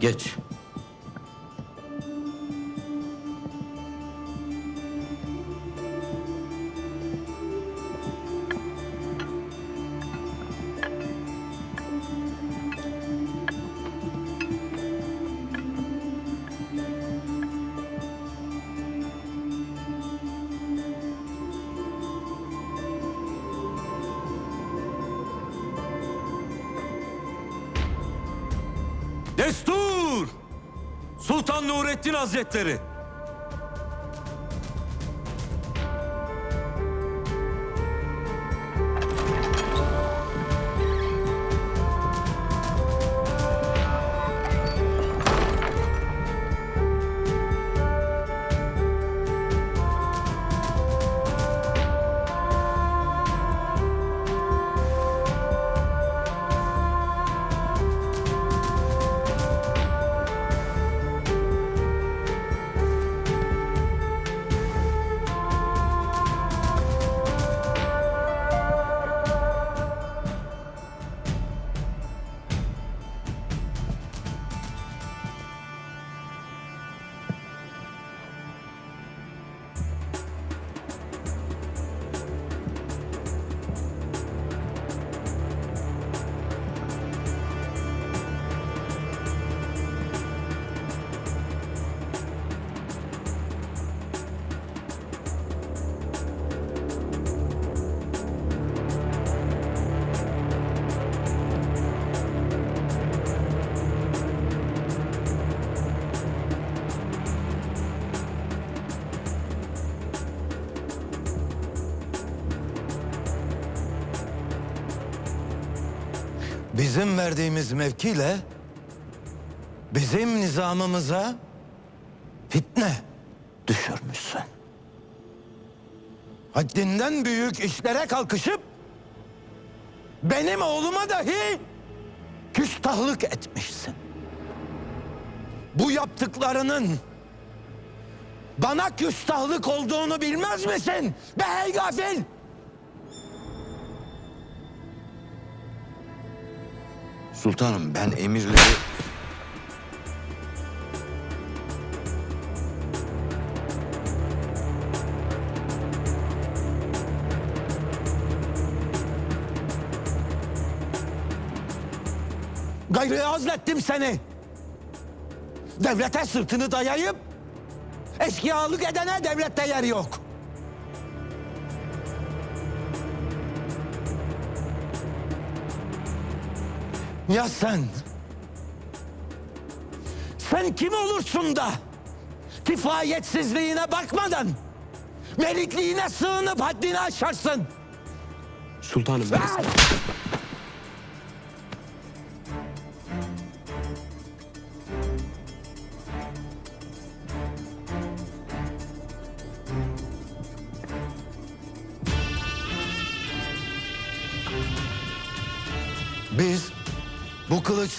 Geç. Nurettin Hazretleri. Bizim verdiğimiz mevkiyle bizim nizamımıza fitne düşürmüşsün. Haddinden büyük işlere kalkışıp benim oğluma dahi küstahlık etmişsin. Bu yaptıklarının bana küstahlık olduğunu bilmez misin? Be hey gafil! Sultanım ben emirleri... Gayrı azlettim seni. Devlete sırtını dayayıp eşkıyalık edene devlette yer yok. Ya sen? Sen kim olursun da kifayetsizliğine bakmadan melikliğine sığınıp haddini aşarsın? Sultanım ben...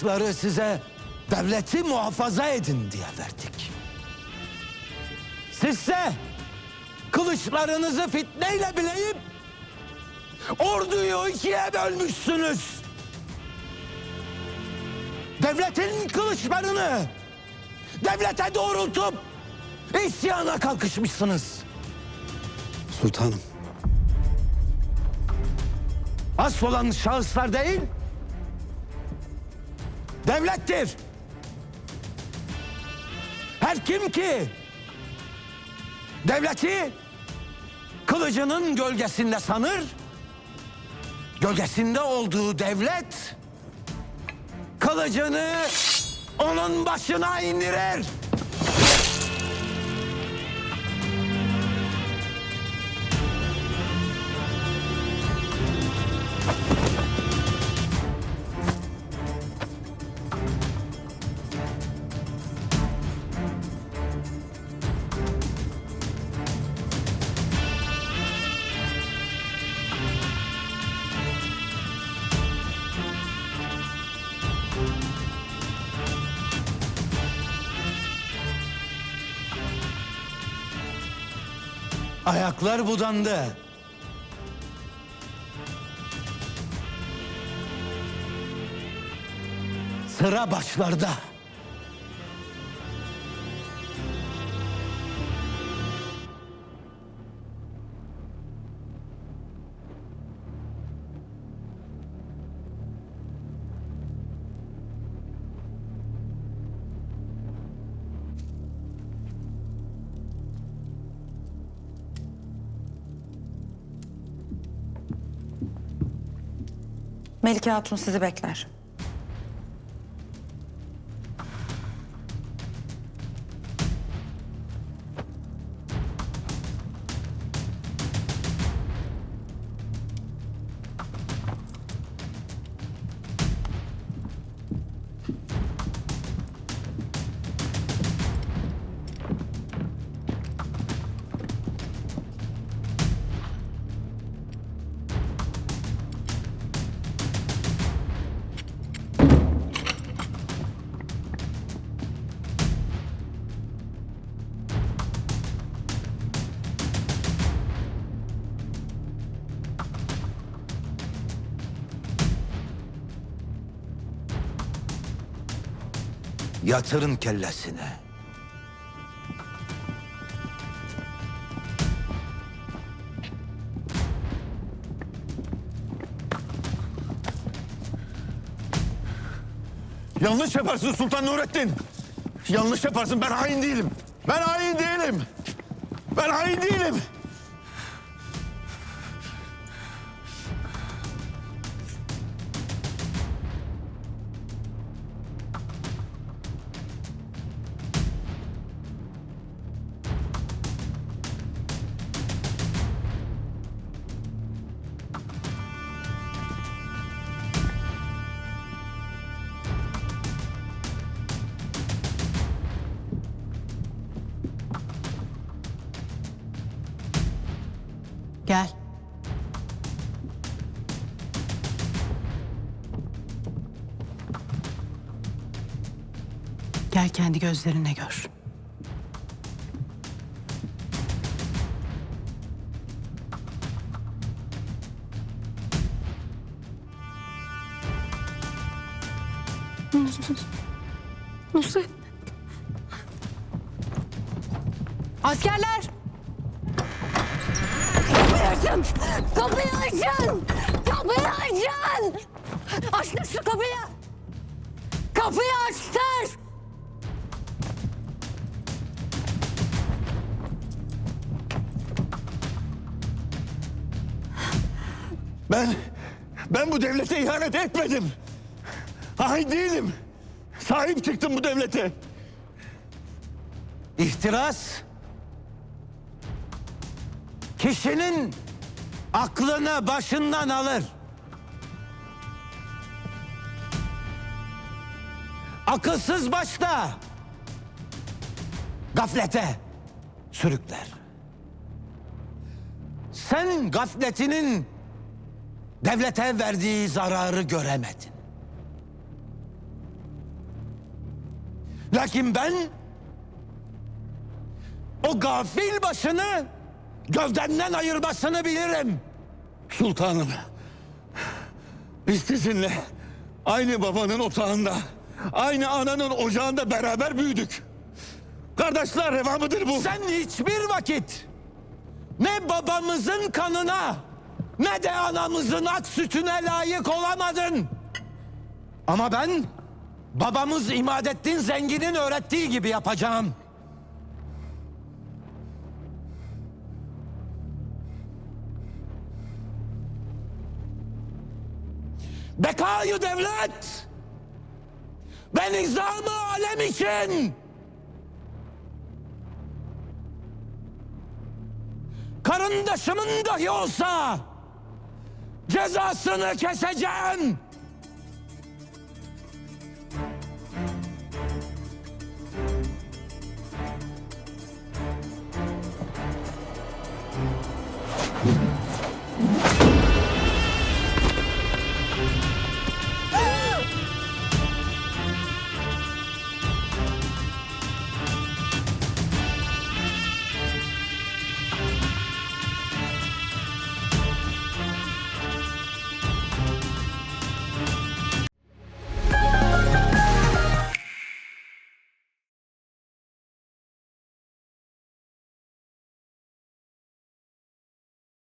kılıçları size devleti muhafaza edin diye verdik. Sizse kılıçlarınızı fitneyle bileyip orduyu ikiye bölmüşsünüz. Devletin kılıçlarını devlete doğrultup isyana kalkışmışsınız. Sultanım. Asıl olan şahıslar değil, devlettir. Her kim ki devleti kılıcının gölgesinde sanır, gölgesinde olduğu devlet kılıcını onun başına indirir. Ayaklar budandı. Sıra başlarda. Melike Hatun sizi bekler. Yatırın kellesine. Yanlış yaparsın Sultan Nurettin. Yanlış yaparsın. Ben hain değilim. Ben hain değilim. Ben hain değilim. Gel kendi gözlerinle gör. Nusret. Askerler! Açın! Kapıyı açın! Kapıyı açın! Açtır şu kapıyı! Kapıyı açtır! Ben, ben bu devlete ihanet etmedim. Hain değilim. Sahip çıktım bu devlete. İhtiras kişinin aklını başından alır. Akılsız başta gaflete sürükler. Sen gafletinin devlete verdiği zararı göremedin. Lakin ben o gafil başını gövdenden ayırmasını bilirim. Sultanım. Biz sizinle aynı babanın otağında, aynı ananın ocağında beraber büyüdük. Kardeşler reva mıdır bu? Sen hiçbir vakit ne babamızın kanına ne de anamızın ak sütüne layık olamadın. Ama ben babamız İmadettin Zengin'in öğrettiği gibi yapacağım. Bekayı devlet ve nizamı alem için karındaşımın dahi olsa cezasını keseceğim.